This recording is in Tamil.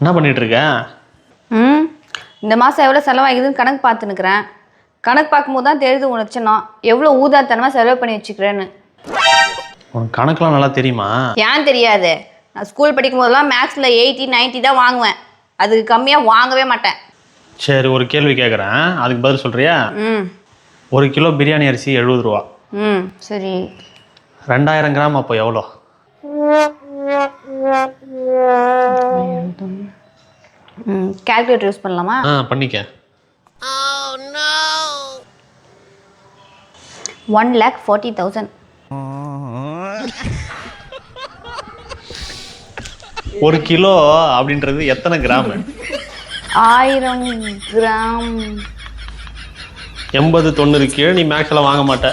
என்ன பண்ணிட்டு இருக்க ம் இந்த மாதம் எவ்வளோ செலவாகுதுன்னு கணக்கு பார்த்துனுக்குறேன் கணக்கு பார்க்கும்போது தான் தெரியுது உனக்கு சின்னம் எவ்வளோ ஊதாத்தனமாக செலவு பண்ணி வச்சுக்கிறேன்னு. உனக்கு கணக்கெலாம் நல்லா தெரியுமா? ஏன் தெரியாது? நான் ஸ்கூல் படிக்கும் போதெல்லாம் மேக்ஸில் எயிட்டி 90 தான் வாங்குவேன். அதுக்கு கம்மியாக வாங்கவே மாட்டேன். சரி ஒரு கேள்வி கேட்குறேன் அதுக்கு பதில் சொல்றியா? ம். ஒரு கிலோ பிரியாணி அரிசி எழுபது ரூபா. ம் சரி. ரெண்டாயிரம் கிராம் அப்போ எவ்வளோ? கால்குலேட்டர் யூஸ் பண்ணலாமா? ஆ பண்ணிக்க. ஒன் லேக் ஃபார்ட்டி தௌசண்ட் ஒரு கிலோ அப்படின்றது எத்தனை கிராம்? ஆயிரம் கிராம். எண்பது தொண்ணூறு கீழே நீ மேக்ஸில் வாங்க மாட்ட.